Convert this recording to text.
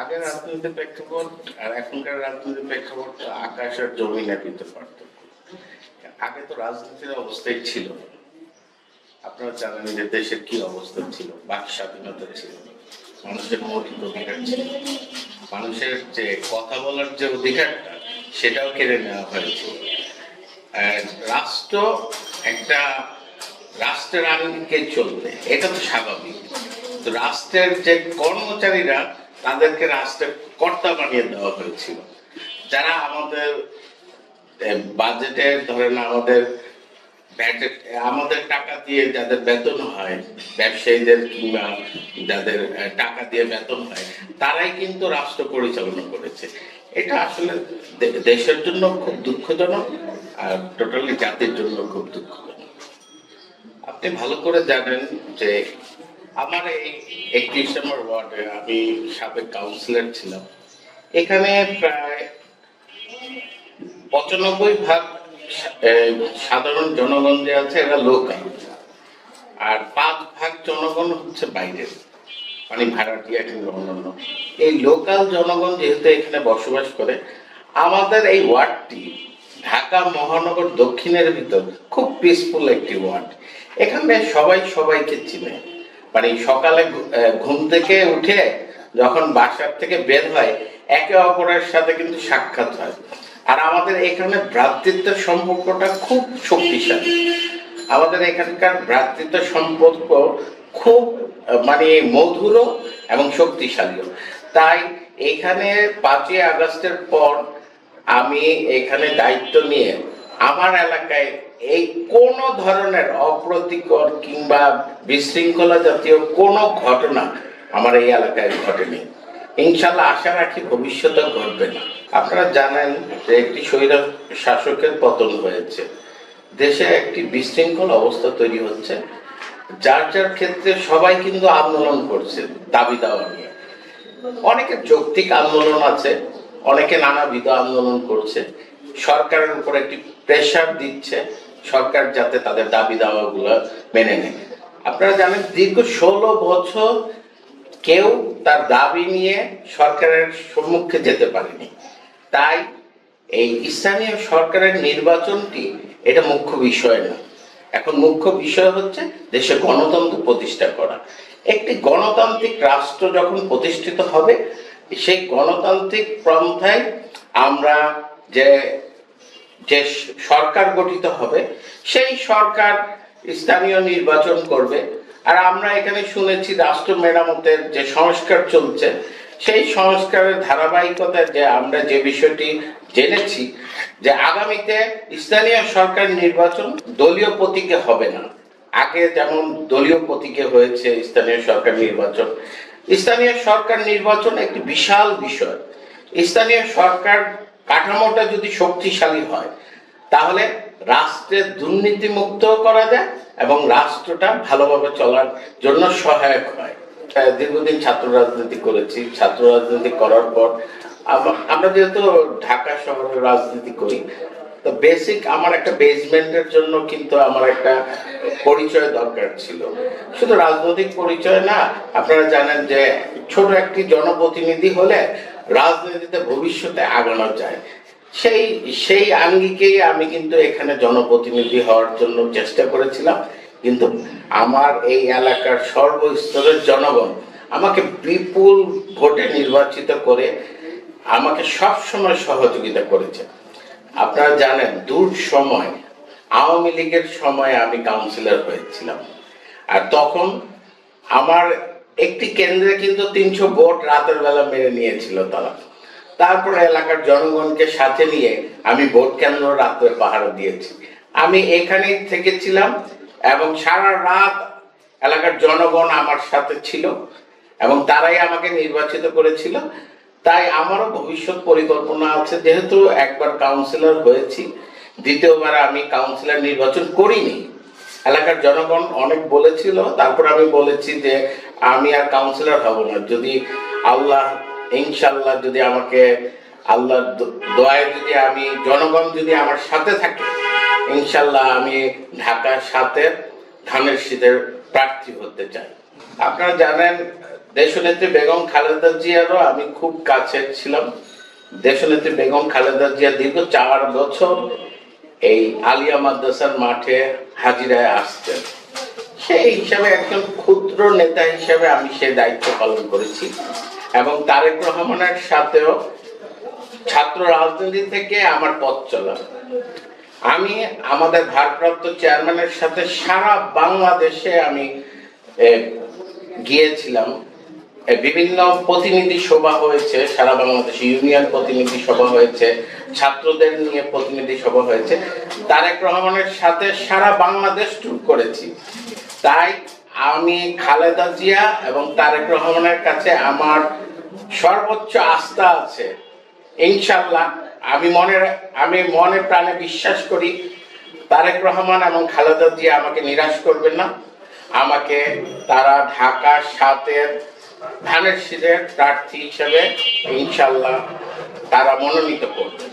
আগের রাজনৈতিক প্রেক্ষাপট আর এখনকার রাজনৈতিক প্রেক্ষাপট আকাশ আর জমিনের ভিতরে পার্থক্য। আগে তো রাজনীতির অবস্থায় ছিল। আপনারা জানেন যে দেশের কি অবস্থা ছিল, বাক স্বাধীনতা ছিল মানুষের মৌলিক অধিকার ছিল। মানুষের যে কথা বলার যে অধিকারটা, সেটাও কেড়ে নেওয়া হয়েছে। আর রাষ্ট্র একটা, রাষ্ট্রের আঙ্গিকে চলবে, এটা তো স্বাভাবিক। রাষ্ট্রের যে কর্মচারীরা তাদেরকে রাষ্ট্রের কর্তা বানিয়ে দেওয়া হয়েছিল। যারা আমাদের বাজেটে ধরেন আমাদের আমাদের টাকা দিয়ে যাদের বেতন হয়, ব্যবসায়ীদের কিংবা যাদের টাকা দিয়ে বেতন হয়, তারাই কিন্তু রাষ্ট্র পরিচালনা করেছে। এটা আসলে দেশের জন্য খুব দুঃখজনক আর টোটালি জাতির জন্য খুব দুঃখজনক। আপনি ভালো করে জানেন যে আমার এই একত্রিশ নম্বর ওয়ার্ডে আমি সাবেক কাউন্সিলর ছিলাম। এখানে প্রায় পঁচানব্বই ভাগ সাধারণ জনগণ যে আছে এরা লোকাল আর পাঁচ ভাগ জনগণ হচ্ছে বাইরের মানে ভাড়াটিয়া কিংবা অন্যান্য। এই লোকাল জনগণ যেহেতু এখানে বসবাস করে, আমাদের এই ওয়ার্ডটি ঢাকা মহানগর দক্ষিণের ভিতর খুব পিসফুল একটি ওয়ার্ড। এখানে সবাই সবাইকে চিনে। মানে সকালে ঘুম থেকে উঠে যখন বাসার থেকে বের হয়, একে অপরের সাথে কিন্তু সাক্ষাৎ হয়। আর আমাদের এখানে ভ্রাতৃত্বের সম্পর্কটা খুব শক্তিশালী। আমাদের এখানকার ভ্রাতৃত্ব সম্পর্ক খুব মানে মধুর এবং শক্তিশালীও তাই এখানে পাঁচই আগস্টের পর আমি এখানে দায়িত্ব নিয়ে আমার এলাকায় এই কোন ধরনের অপ্রতিকর কিংবা বিশৃঙ্খলা জাতীয় কোনো ঘটনা আমার এই এলাকায় ঘটেনি। ইনশাল্লাহ আশা রাখি ভবিষ্যতে ঘটবে না। আপনারা জানেন যে একটি স্বৈর শাসকের পতন হয়েছে। দেশে একটি বিশৃঙ্খল অবস্থা তৈরি হচ্ছে। যার যার ক্ষেত্রে সবাই কিন্তু আন্দোলন করছে দাবি দাওয়া নিয়ে। অনেকে যৌক্তিক আন্দোলন আছে, অনেকে নানাবিধ আন্দোলন করছে। সরকারের উপর একটি প্রেশার দিচ্ছে, সরকার যাতে তাদের দাবি দাওয়াগুলো মেনে নেয়। আপনারা জানেন, দীর্ঘ ষোলো বছর কেউ তার দাবি নিয়ে সরকারের সম্মুখে যেতে পারেনি। তাই এই স্থানীয় সরকারের নির্বাচনটি এটা মুখ্য বিষয় না। এখন মুখ্য বিষয় হচ্ছে দেশে গণতন্ত্র প্রতিষ্ঠা করা। একটি গণতান্ত্রিক রাষ্ট্র যখন প্রতিষ্ঠিত হবে, সেই গণতান্ত্রিক পন্থায় আমরা যে যে সরকার গঠিত হবে, সেই সরকার স্থানীয় নির্বাচন করবে। আর আমরা এখানে শুনেছি রাষ্ট্র মেরামতের যে সংস্কার চলছে, সেই সংস্কারের ধারাবাহিকতায় যে আমরা যে বিষয়টি জেনেছি, যে আগামীতে স্থানীয় সরকার নির্বাচন দলীয় প্রতীকে হবে না। আগে যেমন দলীয় প্রতীকে হয়েছে স্থানীয় সরকার নির্বাচন, স্থানীয় সরকার নির্বাচন একটি বিশাল বিষয়। স্থানীয় সরকার কাঠামোটা যদি শক্তিশালী হয়, তাহলে রাষ্ট্রের দুর্নীতি মুক্ত করা যায় এবং রাষ্ট্রটা ভালোভাবে চলার জন্য সহায়ক হয়। দীর্ঘদিন ছাত্র রাজনীতি করেছি, ছাত্র রাজনীতি করার পর আমরা যেহেতু ঢাকা শহরে রাজনীতি করি, তো বেসিক আমার একটা বেসমেন্টের জন্য কিন্তু আমার একটা পরিচয় দরকার ছিল। শুধু রাজনৈতিক পরিচয় না, আপনারা জানেন যে ছোট একটি জনপ্রতিনিধি হলে রাজনীতিতে ভবিষ্যতে আগানো যায়। সেই সেই আঙ্গিকেই আমি কিন্তু এখানে জনপ্রতিনিধি হওয়ার জন্য চেষ্টা করেছিলাম। কিন্তু আমার এই এলাকার সর্বস্তরের জনগণ আমাকে বিপুল ভোটে নির্বাচিত করে আমাকে সব সময় সহযোগিতা করেছে। আপনারা জানেন দূর সময়, আওয়ামী লীগের সময় আমি কাউন্সিলর হয়েছিলাম। আর তখন আমার একটি কেন্দ্রে কিন্তু তিনশো ভোট রাতের বেলা মেরে নিয়েছিল তারা। তারপরে এলাকার জনগণকে সাথে নিয়ে আমি ভোট কেন্দ্র রাত্রে পাহারা দিয়েছি। আমি এখানেই থেকেছিলাম এবং সারা রাত এলাকার জনগণ আমার সাথে ছিল এবং তারাই আমাকে নির্বাচিত করেছিল। তাই আমারও ভবিষ্যৎ পরিকল্পনা আছে, যেহেতু একবার কাউন্সিলর হয়েছি, দ্বিতীয়বার আমি কাউন্সিলর নির্বাচন করিনি। এলাকার জনগণ অনেক বলেছিল, তারপর আমি বলেছি যে আমি আর কাউন্সিলর হব না। যদি আল্লাহ ইনশাল্লাহ যদি আমাকে আল্লাহ দোয়ায় যদি আমি, জনগণ যদি আমার সাথে থাকে ইনশাল্লাহ আমি ঢাকার সাথে ধানের শীতের প্রার্থী হতে চাই। আপনারা জানেন, দেশনেত্রী বেগম খালেদা জিয়ারও আমি খুব কাছে ছিলাম। দেশনেত্রী বেগম খালেদা জিয়া দীর্ঘ চার বছর এই আলিয়া মাদ্রাসার মাঠে হাজিরায় আসতেন সেই হিসাবে একজন ক্ষুদ্র নেতা হিসাবে আমি সেই দায়িত্ব পালন করেছি এবং তারেক রহমানের সাথেও ছাত্র রাজনীতি থেকে আমার পথ চলা। আমি আমাদের ভারপ্রাপ্ত চেয়ারম্যানের সাথে সারা বাংলাদেশে আমি গিয়েছিলাম। বিভিন্ন প্রতিনিধি সভা হয়েছে, সারা বাংলাদেশে ইউনিয়ন প্রতিনিধি সভা হয়েছে, ছাত্রদের নিয়ে প্রতিনিধি সভা হয়েছে। তারেক রহমানের সাথে সারা বাংলাদেশ ট্যুর করেছি। তাই আমি খালেদা জিয়া এবং তারেক রহমানের কাছে আমার সর্বোচ্চ আস্থা আছে। ইনশাল্লাহ আমি মনে আমি মনে প্রাণে বিশ্বাস করি, তারেক রহমান এবং খালেদা জিয়া আমাকে নিরাশ করবেন না। আমাকে তারা ঢাকা সাতের ধানের শীতের প্রার্থী হিসেবে ইনশাল্লাহ তারা মনোনীত করবে।